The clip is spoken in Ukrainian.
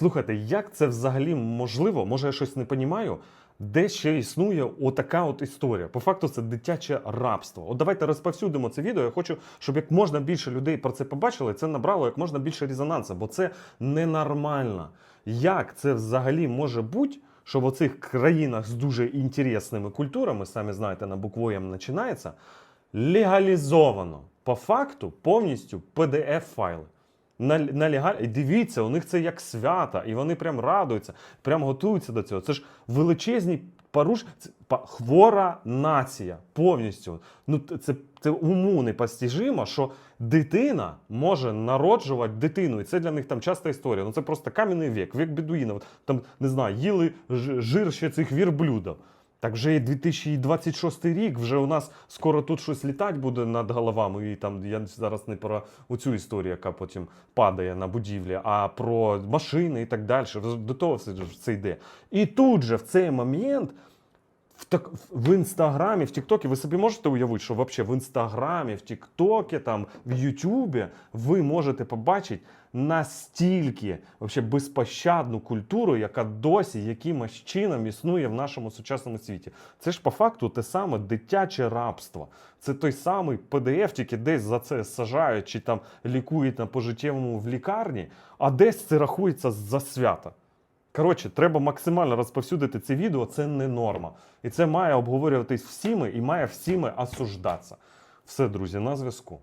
Слухайте, як це взагалі можливо? Може, я щось не розумію? Де ще існує отака от історія? По факту, це дитяче рабство. От давайте розповсюдимо це відео. Я хочу, щоб як можна більше людей про це побачили, це набрало як можна більше резонансу, бо це ненормально. Як це взагалі може бути, що в оцих країнах з дуже інтересними культурами, самі знаєте, на букву М починається, легалізовано по факту повністю pdf файли на, на легаль... І дивіться, у них це як свята, і вони прям радуються, прям готуються до цього. Це ж величезні поруш... це хвора нація повністю. Ну, це, це уму непостижимо, що дитина може народжувати дитину. І це для них там часта історія. Ну це просто кам'яний вік, вік бедуїнів. Там, не знаю, їли жир ще цих вірблюдів. Так вже і 2026 рік, вже у нас скоро тут щось літати буде над головами. І там я зараз не про оцю історію, яка потім падає на будівлі, а про машини і так далі. До того все, це йде. І тут же в цей момент. В, так, в інстаграмі, в Тіктокі, ви собі можете уявити, що взагалі в інстаграмі, в Тіктокі, там, в Ютубі ви можете побачити настільки вообще безпощадну культуру, яка досі якимось чином існує в нашому сучасному світі. Це ж по факту те саме дитяче рабство. Це той самий PDF, тільки десь за це сажають чи там лікують на пожиттєвому в лікарні, а десь це рахується за свята. Коротше, треба максимально розповсюдити це відео, це не норма. І це має обговорюватись всіми і має всіми осуждатися. Все, друзі, на зв'язку.